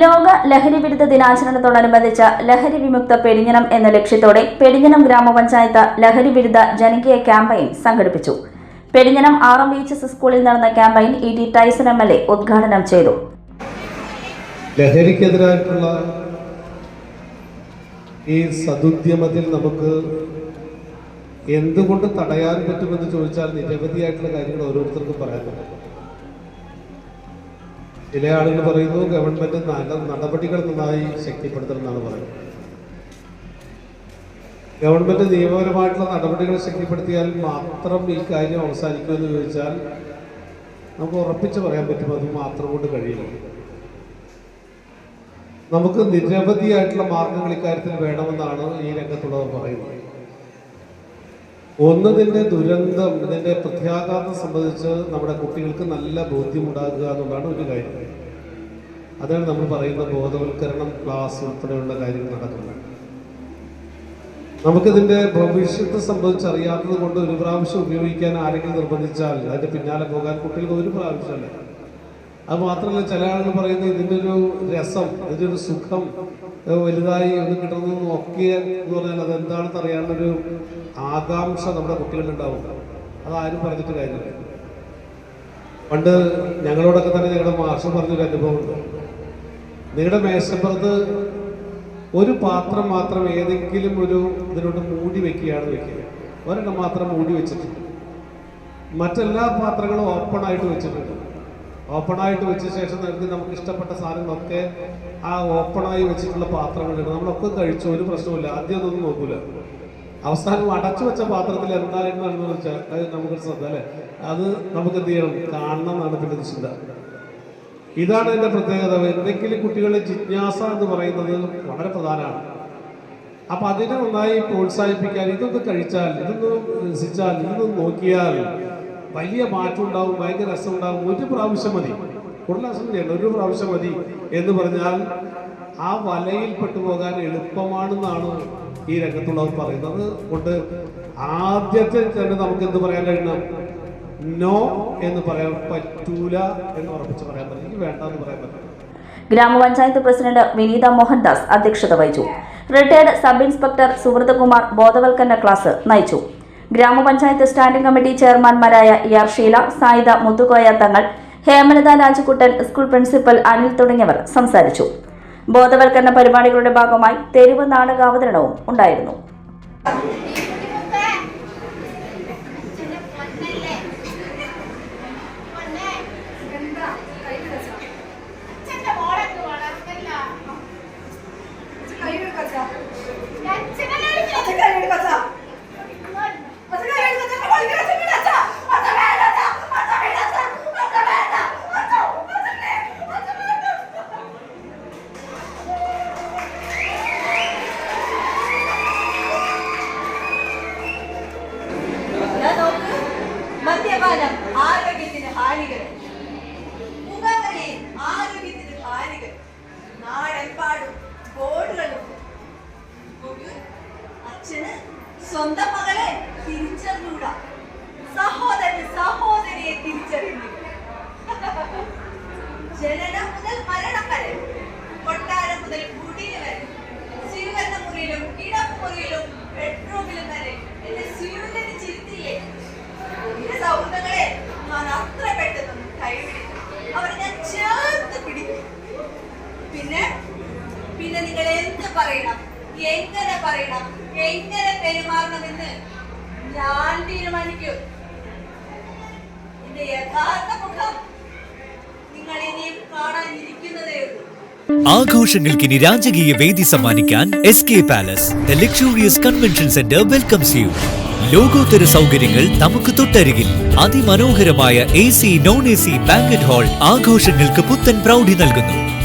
ലോക ലഹരി വിരുദ്ധ ദിനാചരണത്തോടനുബന്ധിച്ച് ലഹരി വിമുക്ത പെരിഞ്ഞനം എന്ന ലക്ഷ്യത്തോടെ പെരിഞ്ഞനം ഗ്രാമപഞ്ചായത്ത് ലഹരി വിരുദ്ധ ജനകീയ ക്യാമ്പയിൻ സംഘടിപ്പിച്ചു. Perinjanam R M V H S സ്കൂളിൽ നടന്ന campaign E T Tyson M L A ഉദ്ഘാടനം ചെയ്തു. ലഹരിക്കെതിരായിട്ടുള്ള ഈ സതുദ്യമത്തിൽ നമുക്ക് എന്തുകൊണ്ട് തടയാൻ പറ്റുമെന്ന് ചോദിച്ചാൽ നിരവധിയായിട്ടുള്ള കാര്യങ്ങൾ ഓരോരുത്തർക്കും പറയാൻ പറ്റും. ചില ആളുകൾ പറയുന്നു ഗവൺമെന്റ് നല്ല നടപടികൾ നന്നായി ശക്തിപ്പെടുത്തണം എന്നാണ് പറയുന്നത്. ഗവൺമെന്റ് നിയമപരമായിട്ടുള്ള നടപടികൾ ശക്തിപ്പെടുത്തിയാൽ മാത്രം ഈ കാര്യം അവസാനിക്കുമെന്ന് ചോദിച്ചാൽ നമുക്ക് ഉറപ്പിച്ച് പറയാൻ പറ്റും അത് മാത്രം കൊണ്ട് കഴിയില്ല. നമുക്ക് നിരവധിയായിട്ടുള്ള മാർഗങ്ങൾ ഇക്കാര്യത്തിൽ വേണമെന്നാണ് ഈ രംഗത്തുള്ളവർ പറയുന്നത്. ഒന്ന് ഇതിന്റെ ദുരന്തം ഇതിന്റെ പ്രത്യാഘാതം സംബന്ധിച്ച് നമ്മുടെ കുട്ടികൾക്ക് നല്ല ബോധ്യമുണ്ടാകുക എന്നുള്ളതാണ് ഒരു കാര്യം. അതാണ് നമ്മൾ പറയുന്ന ബോധവൽക്കരണം ക്ലാസ് ഉൾപ്പെടെയുള്ള കാര്യങ്ങൾ നടക്കുന്നത്. നമുക്കിതിന്റെ ഭവിഷ്യത്ത് സംബന്ധിച്ച് അറിയാത്തത് കൊണ്ട് ഒരു പ്രാവശ്യം ഉപയോഗിക്കാൻ ആരെങ്കിലും നിർബന്ധിച്ചാൽ അതിന്റെ പിന്നാലെ പോകാൻ കുട്ടികൾക്ക് ഒരു പ്രാവശ്യമല്ല അത് മാത്രമല്ല ചില ആളുകൾ പറയുന്നത് ഇതിന്റെ ഒരു രസം ഇതിന്റെ ഒരു സുഖം വലുതായി ഒന്ന് കിട്ടുന്നത് നോക്കിയ എന്ന് പറഞ്ഞാൽ അത് എന്താണെന്ന് അറിയാനുള്ളൊരു ആകാംക്ഷ നമ്മുടെ കുട്ടികളിലുണ്ടാവും. അതാരും പറഞ്ഞിട്ട് കാര്യമില്ല. പണ്ട് ഞങ്ങളോടൊക്കെ തന്നെ ഞങ്ങളുടെ മാഷ് പറഞ്ഞൊരു അനുഭവമുണ്ട് നിങ്ങളുടെ മേശപ്പുറത്ത് ഒരു പാത്രം മാത്രം ഏതെങ്കിലും ഒരു ഇതിനോട് മൂടി വെക്കുകയാണ് വെക്കുക. ഒരെണ്ണം മാത്രം മൂടി വെച്ചിട്ടുണ്ട്. മറ്റെല്ലാ പാത്രങ്ങളും ഓപ്പൺ ആയിട്ട് വെച്ചിട്ടുണ്ട്. ഓപ്പൺ ആയിട്ട് വെച്ച ശേഷം നമുക്ക് നമുക്ക് ഇഷ്ടപ്പെട്ട സാധനങ്ങളൊക്കെ ആ ഓപ്പണായി വെച്ചിട്ടുള്ള പാത്രങ്ങളുണ്ട് നമ്മളൊക്കെ കഴിച്ചു ഒരു പ്രശ്നമില്ല ആദ്യം ഒന്നും നോക്കൂല. അവസാനം അടച്ചു വെച്ച പാത്രത്തിൽ എന്തായിരുന്നാണെന്ന് വെച്ചാൽ നമുക്ക് ശ്രദ്ധ അല്ലേ? അത് നമുക്ക് എന്ത് ചെയ്യണം? കാണണം എന്നാണ് പിന്നെ ചിന്ത. ഇതാണ് എന്റെ പ്രത്യേകത. എന്തെങ്കിലും കുട്ടികളുടെ ജിജ്ഞാസ എന്ന് പറയുന്നത് വളരെ പ്രധാനമാണ്. അപ്പൊ അതിനെ നന്നായി പ്രോത്സാഹിപ്പിക്കാൻ ഇതൊന്ന് കഴിച്ചാൽ ഇതൊന്ന് രസിച്ചാൽ ഇതൊന്ന് നോക്കിയാൽ വലിയ മാറ്റം ഉണ്ടാവും ഭയങ്കര രസം ഉണ്ടാവും ഒരു പ്രാവശ്യം മതി. കൂടുതൽ രസം ഒരു പ്രാവശ്യം മതി എന്ന് പറഞ്ഞാൽ ആ വലയിൽ പെട്ടുപോകാൻ എളുപ്പമാണെന്നാണ് ഈ രംഗത്തുള്ളവർ പറയുന്നത്. കൊണ്ട് ആദ്യത്തെ തന്നെ നമുക്ക് എന്ത് പറയാൻ കഴിയണം നോ എന്ന് പറയാൻ പറ്റൂല എന്ന് ഉറപ്പിച്ച് പറയാൻ പറ്റും എനിക്ക് വേണ്ട എന്ന് പറയാൻ പറ്റില്ല. ഗ്രാമപഞ്ചായത്ത് പ്രസിഡന്റ് വിനീത മോഹൻദാസ് അധ്യക്ഷത വഹിച്ചു. റിട്ടയർഡ് സബ് ഇൻസ്പെക്ടർ സുഹൃതകുമാർ ബോധവൽക്കരണ ക്ലാസ് നയിച്ചു. ഗ്രാമപഞ്ചായത്ത് standing committee ചെയർമാൻമാരായ E R Sheela Sayida Muthukoya Thangal Hemalatha Rajakuttan school principal Anil തുടങ്ങിയവർ സംസാരിച്ചു. ബോധവൽക്കരണ പരിപാടികളുടെ ഭാഗമായി തെരുവ് നാടകാവതരണവും ഉണ്ടായിരുന്നു. മദ്യപാനം ആരോഗ്യത്തിന് ഹാനികരം. പുകവലി ആരോഗ്യത്തിന് ഹാനികരം. നാടെമ്പാടും ബോർഡുകളും. നോക്ക്. അച്ഛന് സ്വന്തം മകളെ തിരിച്ചറിഞ്ഞൂടാ. സഹോദരൻ സഹോദരിയെ തിരിച്ചറിഞ്ഞു ജനനം മുതൽ മരണം വരെ കൊട്ടാരം മുതൽ കുടിയിൽ വരെ സ്വീകരണ മുറിയിലും കിടപ്പുമുറിയിലും ബെഡ്റൂമിലും വരെ എന്റെ സ്വീകരിച്ചിരുത്തില്ലേ എന്റെ സൗഹൃദങ്ങളെ ഞാൻ അത്ര പെട്ടെന്ന് കൈവിടില്ല അവരെ ഞാൻ ചേർത്ത് പിടിക്കും പിന്നെ പിന്നെ നിങ്ങൾ എന്ത് പറയണം എങ്ങനെ പറയണം. എങ്ങനെ പെരുമാറണമെന്ന് ഞാൻ തീരുമാനിക്കും. എന്റെ യഥാർത്ഥ മുഖം നിങ്ങൾ ഇനിയും കാണാനിരിക്കുന്നതേ ഉള്ളൂ. ആഘോഷങ്ങൾക്കിനി രാജകീയ വേദി സമ്മാനിക്കാൻ S K palace the luxurious convention centre welcomes you ലോകോത്തര സൗകര്യങ്ങൾ നമുക്ക് തൊട്ടരികിൽ. അതിമനോഹരമായ A C non A C banquet hall ആഘോഷങ്ങൾക്ക് പുത്തൻ പ്രൗഢി നൽകുന്നു.